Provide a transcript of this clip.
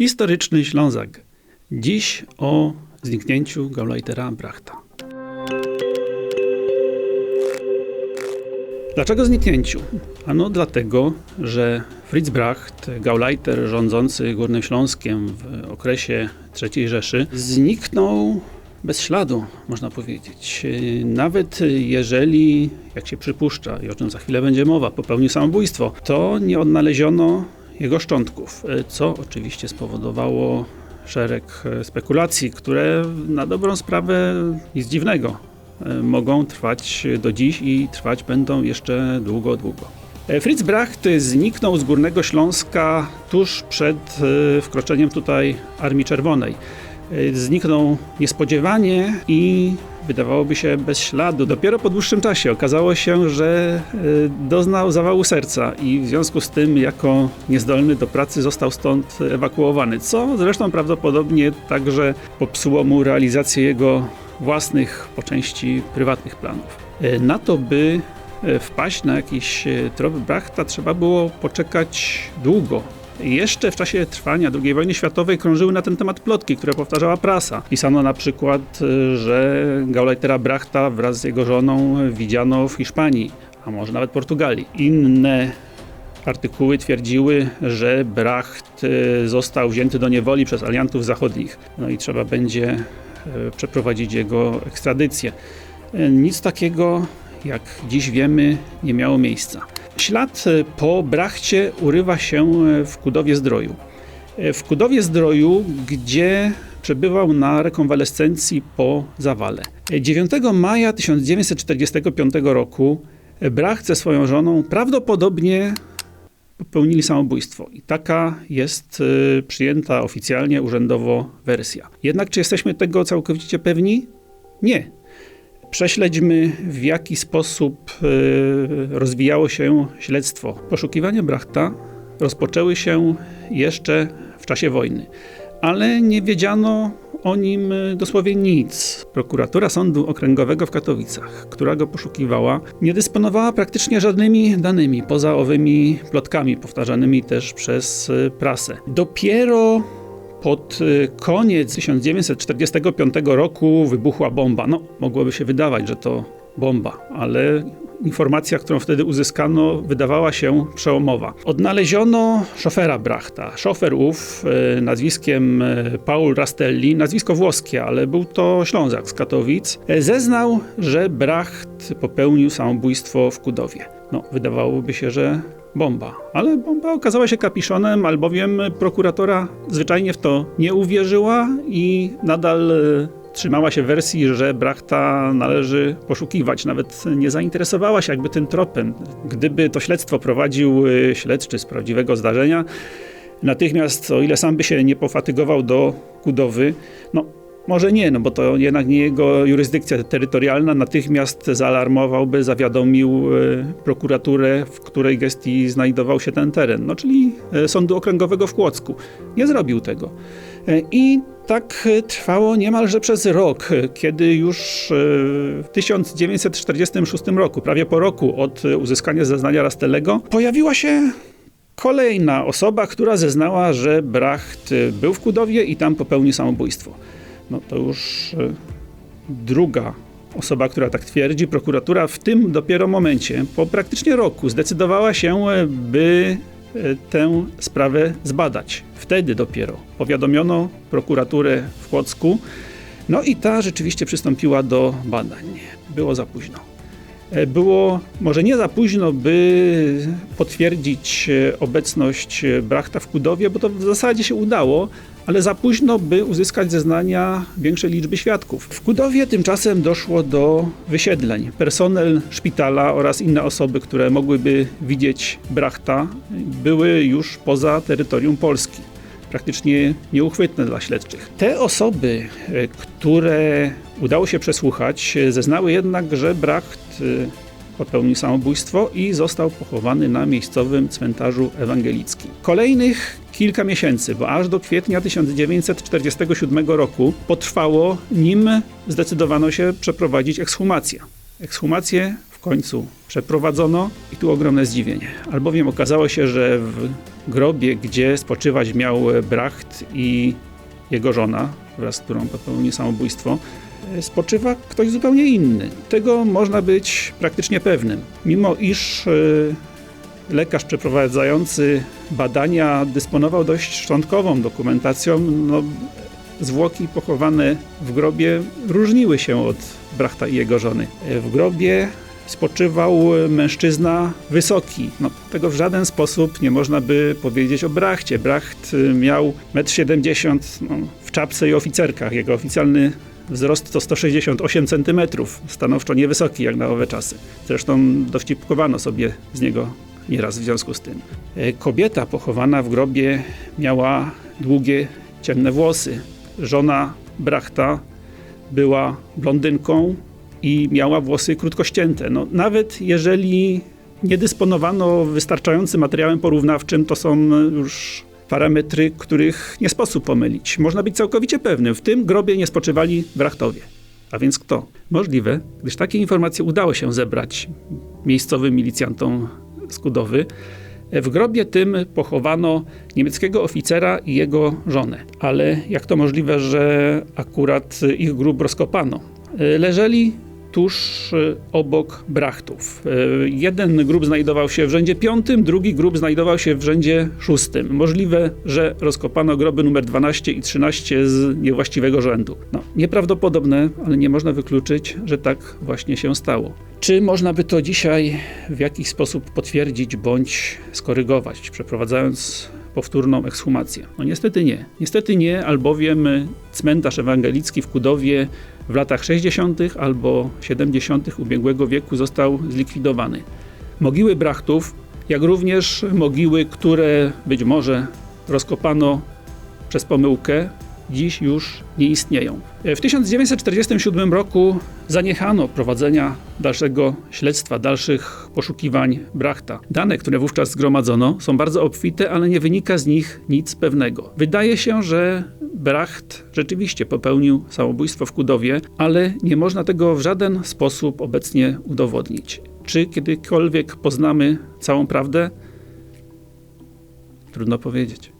Historyczny Ślązak. Dziś o zniknięciu Gauleitera Brachta. Dlaczego zniknięciu? Ano dlatego, że Fritz Bracht, Gauleiter rządzący Górnym Śląskiem w okresie III Rzeszy, zniknął bez śladu, można powiedzieć. Nawet jeżeli, jak się przypuszcza i o czym za chwilę będzie mowa, popełnił samobójstwo, to nie odnaleziono jego szczątków, co oczywiście spowodowało szereg spekulacji, które na dobrą sprawę nic dziwnego mogą trwać do dziś i trwać będą jeszcze długo, długo. Fritz Bracht zniknął z Górnego Śląska tuż przed e, wkroczeniem tutaj Armii Czerwonej. E, zniknął niespodziewanie i wydawałoby się bez śladu. Dopiero po dłuższym czasie okazało się, że e, doznał zawału serca i w związku z tym jako niezdolny do pracy został stąd ewakuowany, co zresztą prawdopodobnie także popsuło mu realizację jego własnych, po części prywatnych planów. Na to, by wpaść na jakiś trop Brachta, trzeba było poczekać długo. Jeszcze w czasie trwania II wojny światowej krążyły na ten temat plotki, które powtarzała prasa. Pisano na przykład, że Gauleitera Brachta wraz z jego żoną widziano w Hiszpanii, a może nawet Portugalii. Inne artykuły twierdziły, że Bracht został wzięty do niewoli przez aliantów zachodnich. No i trzeba będzie przeprowadzić jego ekstradycję. Nic takiego, jak dziś wiemy, nie miało miejsca. Ślad po Brachcie urywa się w Kudowie Zdroju. W Kudowie Zdroju, gdzie przebywał na rekonwalescencji po zawale. 9 maja 1945 roku Bracht ze swoją żoną prawdopodobnie popełnili samobójstwo. I taka jest przyjęta oficjalnie, urzędowo wersja. Jednak czy jesteśmy tego całkowicie pewni? Nie. Prześledźmy, w jaki sposób rozwijało się śledztwo. Poszukiwania Brachta rozpoczęły się jeszcze w czasie wojny, ale nie wiedziano o nim dosłownie nic. Prokuratura Sądu Okręgowego w Katowicach, która go poszukiwała, nie dysponowała praktycznie żadnymi danymi, poza owymi plotkami powtarzanymi też przez prasę. Dopiero pod koniec 1945 roku wybuchła bomba. No, mogłoby się wydawać, że to bomba, ale informacja, którą wtedy uzyskano, wydawała się przełomowa. Odnaleziono szofera Brachta. Szofer ów nazwiskiem Paul Rastelli, nazwisko włoskie, ale był to Ślązak z Katowic, zeznał, że Bracht popełnił samobójstwo w Kudowie. No, wydawałoby się, że bomba. Ale bomba okazała się kapiszonem, albowiem prokuratora zwyczajnie w to nie uwierzyła i nadal trzymała się wersji, że Brachta należy poszukiwać. Nawet nie zainteresowała się jakby tym tropem. Gdyby to śledztwo prowadził śledczy z prawdziwego zdarzenia, natychmiast, o ile sam by się nie pofatygował do Kudowy, no może nie, no bo to jednak nie jego jurysdykcja terytorialna. Natychmiast zaalarmowałby, zawiadomił prokuraturę, w której gestii znajdował się ten teren, no czyli Sądu Okręgowego w Kłodzku. Nie zrobił tego. I tak trwało niemalże przez rok, kiedy już w 1946 roku, prawie po roku od uzyskania zeznania Rastellego, pojawiła się kolejna osoba, która zeznała, że Bracht był w Kudowie i tam popełnił samobójstwo no to już druga osoba, która tak twierdzi. Prokuratura w tym dopiero momencie, po praktycznie roku, zdecydowała się, by tę sprawę zbadać. Wtedy dopiero powiadomiono prokuraturę w Kłodzku, no i ta rzeczywiście przystąpiła do badań. Było za późno. Było może nie za późno, by potwierdzić obecność Brachta w Kudowie, bo to w zasadzie się udało, ale za późno, by uzyskać zeznania większej liczby świadków. W Kudowie tymczasem doszło do wysiedleń. Personel szpitala oraz inne osoby, które mogłyby widzieć Brachta, były już poza terytorium Polski. Praktycznie nieuchwytne dla śledczych. Te osoby, które udało się przesłuchać, zeznały jednak, że Bracht popełnił samobójstwo i został pochowany na miejscowym cmentarzu ewangelickim. Kolejnych kilka miesięcy, bo aż do kwietnia 1947 roku potrwało, nim zdecydowano się przeprowadzić ekshumację. Ekshumację w końcu przeprowadzono i tu ogromne zdziwienie, albowiem okazało się, że w grobie, gdzie spoczywać miał Bracht i jego żona, wraz z którą popełnił samobójstwo, spoczywa ktoś zupełnie inny. Tego można być praktycznie pewnym. Mimo iż e, lekarz przeprowadzający badania dysponował dość szczątkową dokumentacją, no, zwłoki pochowane w grobie różniły się od Brachta i jego żony. W grobie spoczywał mężczyzna wysoki. No, tego w żaden sposób nie można by powiedzieć o Brachcie. Bracht y, miał 1,70 m no, w czapce i oficerkach. Jego oficjalny wzrost to 168 cm. Stanowczo niewysoki jak na owe czasy. Zresztą dowcipkowano sobie z niego nieraz w związku z tym. E, Kobieta pochowana w grobie miała długie, ciemne włosy. Żona Brachta była blondynką i miała włosy krótko ścięte. No, nawet jeżeli nie dysponowano wystarczającym materiałem porównawczym, to są już parametry, których nie sposób pomylić. Można być całkowicie pewnym, w tym grobie nie spoczywali Brachtowie. A więc kto? Możliwe, gdyż takie informacje udało się zebrać miejscowym milicjantom z Kudowy. W grobie tym pochowano niemieckiego oficera i jego żonę. Ale jak to możliwe, że akurat ich grób rozkopano? Leżeli tuż e, obok Brachtów. E, Jeden grób znajdował się w rzędzie piątym, drugi grób znajdował się w rzędzie szóstym. Możliwe, że rozkopano groby numer 12 i 13 z niewłaściwego rzędu. No, nieprawdopodobne, ale nie można wykluczyć, że tak właśnie się stało. Czy można by to dzisiaj w jakiś sposób potwierdzić bądź skorygować, przeprowadzając powtórną ekshumację? No niestety nie. Niestety nie, albowiem cmentarz ewangelicki w Kudowie w latach 60. albo 70. ubiegłego wieku został zlikwidowany. Mogiły Brachtów, jak również mogiły, które być może rozkopano przez pomyłkę, dziś już nie istnieją. W 1947 roku zaniechano prowadzenia dalszego śledztwa, dalszych poszukiwań Brachta. Dane, które wówczas zgromadzono, są bardzo obfite, ale nie wynika z nich nic pewnego. Wydaje się, że Bracht rzeczywiście popełnił samobójstwo w Kudowie, ale nie można tego w żaden sposób obecnie udowodnić. Czy kiedykolwiek poznamy całą prawdę? Trudno powiedzieć.